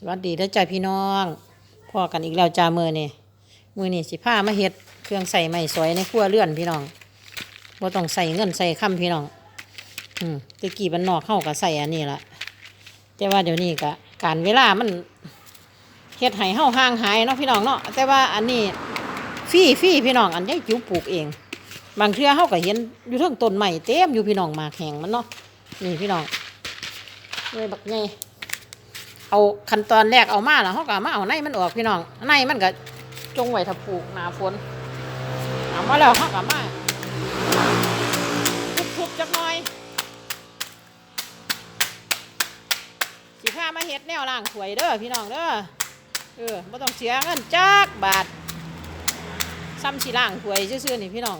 สวัสดีแล้วจ้าพี่น้องพ่อกันอีกแล้วจ้ามือนี่มือนี่สิผ้ามาเฮ็ดเครื่องใส่ไม้สวยในครัวเรือนพี่น้องบ่ต้องใส่เงินใส่คำพี่น้อง อืมตะกี้บ้านนอกเข้าก็ใส่อันนี้ละแต่ว่าเดี๋ยวนี้ก็การเวลามันเฮ็ดให้เฮาห่างหายเนาะพี่น้องเนาะแต่ว่าอันนี้ฟรีฟรีพี่น้องอันนี้จิ๋วปลูกเอง บางเทื่อเฮาก็เห็นอยู่เทิงต้นใหม่เต็มอยู่พี่น้องมากแข็งมันเนาะนี่พี่น้องเลยบักใหญ่ เอาขั้นตอนแรกเอามาแล้วเขาก็เอามาเอาในมันออกพี่น้องในมันก็จงไว้ถ้าปลูกหนาฝนเอามาแล้วเขาก็มาทุบๆจักหน่อยสิพามาเฮ็ดแนวล่างถวยเด้อพี่น้องเด้อเออไม่ต้องเสียเงินจักบาทซ้ำสิล่างถวยซื่อๆนี่พี่น้อง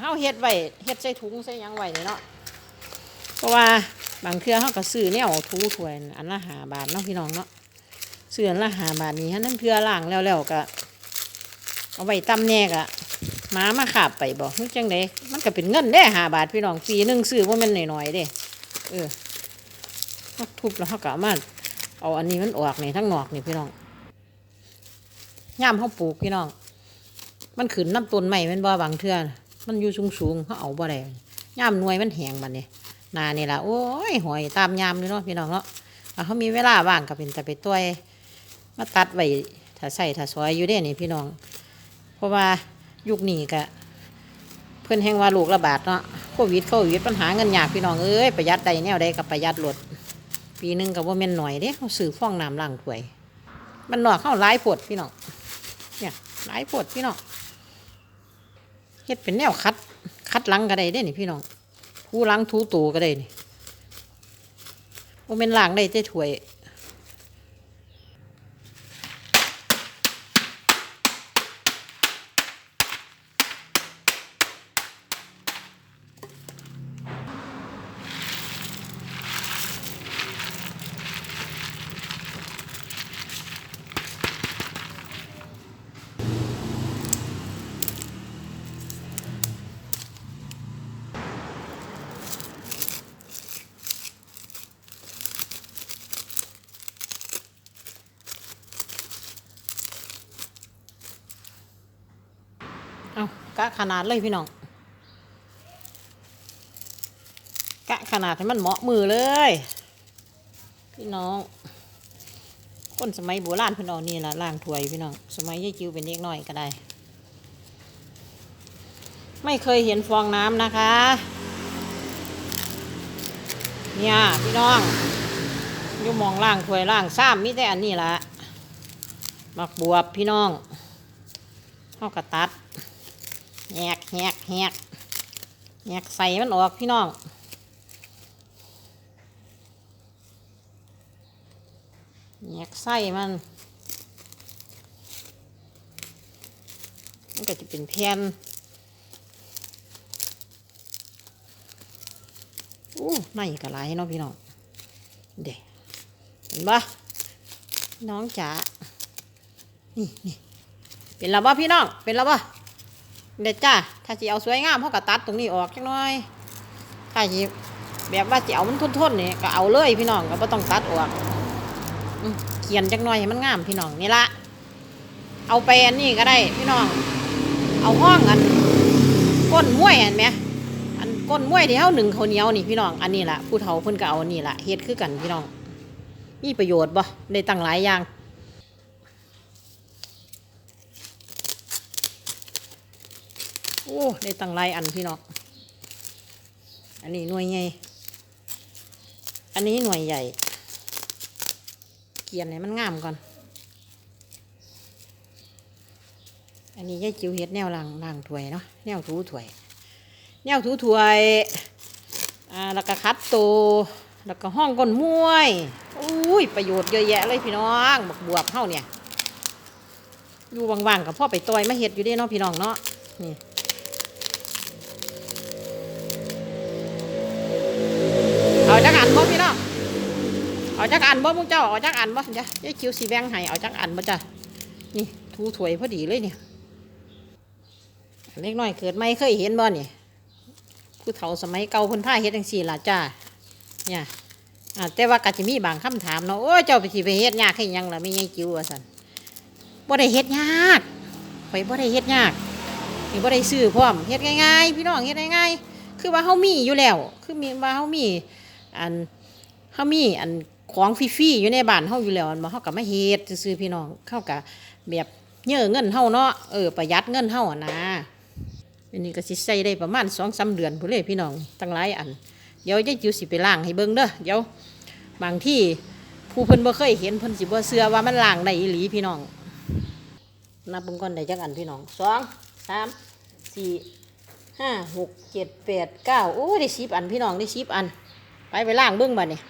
เฮาเฮ็ดไว้เฮ็ดใส่ถุงใส่ยังไว้เนาะเพราะว่า บางเทื่อเขาก็ซื้อเนี่ยทูถวยอันละหาบาทเนาะพี่น้องเนาะซื้ออันละหาบาทนี้ฮะนั่นเทื่อล่างแล้วแล้วก็เอาไว้ตำแน่กะหมามาขาบไปบอกนึกจังไดมันก็เป็นเงินได้หาบาทพี่น้องปีนึงซื้อว่ามันหน่อยๆเด้เออเขาทุบแล้วเขาก็มาเอาอันนี้มันออกนี่ทั้งหนอกนี่พี่น้องย่ามเขาปลูกพี่น้อง มันขึ้นน้ำต้นใหม่มันบ่บางเทื่อนมันอยู่สูงๆเขาเอาบ่ได้ย่ามหน่วยมันแหงบัดนี้ นานี่ละโอ้ยหอยตามยามเลยเนาะพี่น้องเนาะเขามีเวลาว่างก็เป็นแต่ไปต้วมาตัดไว้ถ้าใส่ถ้าซอยอยู่เด้นี่พี่น้อง เพราะว่ายุคนี้ก็เพื่อนแห่งว่าลูกระบาดเนาะโควิดโควิดปัญหาเงินยากพี่น้องเอ้ยประหยัดใดแนวใดกับประหยัดลด ปีหนึงกับว่าแม่นหน่อยเด้เขาซื้อฟองน้ำล้างถ้วย มันหนอกเข้าหลายผดพี่น้องเนี่ยหลายผดพี่น้องเฮ็ดเป็นแนวคัดคัดลังก็ได้เด้นี่พี่น้อง ผู้ล้างทูตัวก็ได้นี่โมเป็นล้างได้แต่ถ้วย กะขนาดเลยพี่น้องกะขนาดให้มันเหมาะมือเลย พี่น้อง คนสมัยโบราณพิ่นเอานี่ละล่างถวยพี่น้อง สมัยยายจิวเป็นเด็กน้อยก็ได้ ไม่เคยเห็นฟองน้ำนะคะ เนี่ยพี่น้องอยู่มองล่างถวยล่างซ้ำมีแต่อันนี้ละมักบวบพี่น้องเขากระตัด แหกแหกแหกแหกใส่มันออกพี่น้องแหกไส้มัน มันก็จะเป็นแผ่นอู้ในกระไรเนาะพี่น้อง เด็เห็นปะน้องจ๋า นี่นี่เป็นแล้วปะพี่น้อง เป็นแล้วปะ เด็ดจ้า ถ้าจะเอาสวยงามเขาก็ตัดตรงนี้ออกจักหน่อย ถ้าจะแบบว่าจะเอามันทนๆนี่ก็เอาเลยพี่น้องก็ไม่ต้องตัดออกเขียนจักหน่อยให้มันงามพี่น้องนี่ละ เอาไปอันนี้ก็ได้พี่น้อง เอาห้องอันก้นม้วยเห็นไหมอันก้นม้วยที่เขาหนึ่งเขาเหนียวนี่พี่น้อง อันนี้ละผู้เฒ่าเพิ่นก็เอาอันนี่ละเฮ็ดคือกันพี่น้อง มีประโยชน์บ่ได้ตั้งหลายอย่าง อ้ได้ตั้งหลายอันพี่น้องอันนี้หน่วยใหญ่อันนี้หน่วยใหญ่ เกียนให้มันงามก่อน อันนี้ยายจิ๋วเฮ็ดแนวล่างล่างถ้วยเนาะแนวถูถ้วย แนวถูถ้วยอ่าแล้วก็คัดโตแล้วก็ห้องก้นมวยอุ้ยประโยชน์เยอะแยะเลยพี่น้องบักบวบเฮาเนี่ย อยู่ว่างๆกับพ่อไปต่อยมาเฮ็ดอยู่ด้เนาะพี่น้องเนาะนี่ เอาจักอันบ่พี่น้องเอาจักอันบ่พวกเจ้าเอาจักอันบ่จ้ะยายคิวสีแบงให้เอาจักอันบ่จ้ะนี่ทูถวยพอดีเลยเนี่ยเล็กน้อยเกิดไม่เคยเห็นบ่เนี่ยผู้เฒ่าสมัยเก่าคนผ้าเฮ็ดจังสี่ล่ะจ้าเนี่ยแต่ว่าก็จะมีบางคำถามเนาะโอ้เจ้าไปสิไปเฮ็ดยากให้ยังล่ะไม่ยังจิ๋วว่าซั่นบ่ได้เฮ็ดยากข่อยบ่ได้เฮ็ดยากนี่บ่ได้ซื้อพร้อมเฮ็ดง่ายๆพี่น้องเฮ็ดง่ายๆคือว่าเฮามีอยู่แล้ว คือมีว่าเฮามี อันเฮามีอันของฟรีๆอยู่ในบ้านเฮาอยู่แล้วอันบ่เฮาก็มาเฮ็ดซื่อๆพี่น้องเฮาก็แบบเยอะเงินเฮาเนาะเออประหยัดเงินเฮาอะนะอันนี้ก็สิใช้ได้ประมาณ2-3เดือนพุ่นเลยพี่น้องตั้งหลายอันเดี๋ยวยายจิ๋วสิไปล้างให้เบิ่งเด้อเดี๋ยวบางที่ผู้เพิ่นบ่เคยเห็นเพิ่นสิบ่เชื่อว่ามันล้างได้อีหลีพี่น้องนับเบิ่งก่อนได้จักอันพี่น้องสองสามสี่ห้าหกเจ็ดแปดเก้าโอ้ได้สิบอันพี่น้องได้สิบอัน ไปไปล้างเบิ่งบัดนี้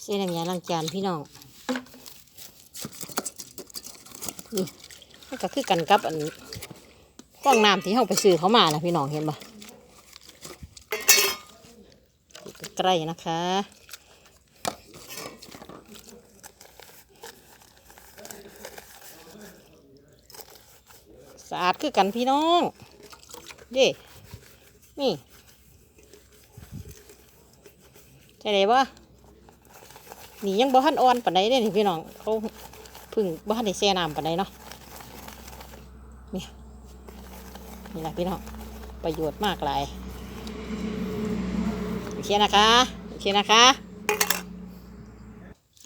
เส้นน้ำยาล้างจานพี่น้องนี่มันก็คือกันกับอันกล้องน้ำที่เฮาไปซื้อเขามานะพี่น้องเห็นบ่ใกล้นะคะสะอาดคือกันพี่น้องเด้นี่ ใช่ไหมวะนี่ยังบ่ทันอ่อนปานใดเด้นี่พี่น้องเขาพึ่งบ่ทันได้แช่น้ำปานใดเนาะนี่นี่แหละพี่น้องประโยชน์มากหลายโอเคนะคะโอเคนะคะ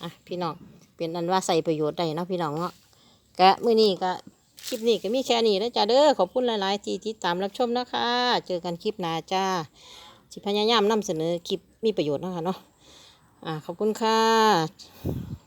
อะพี่น้องเป็นอันว่าใส่ประโยชน์ได้เนาะพี่น้องเนาะกะมื้อนี้ก็คลิปนี้ก็มีแค่นี้แล้วจ้าเด้อขอบคุณหลาย ๆ ที่ติดตามรับชมนะคะ เจอกันคลิปหน้าจ้าสิพยายามนำเสนอคลิป มีประโยชน์นะคะเนาะอ่าขอบคุณค่ะ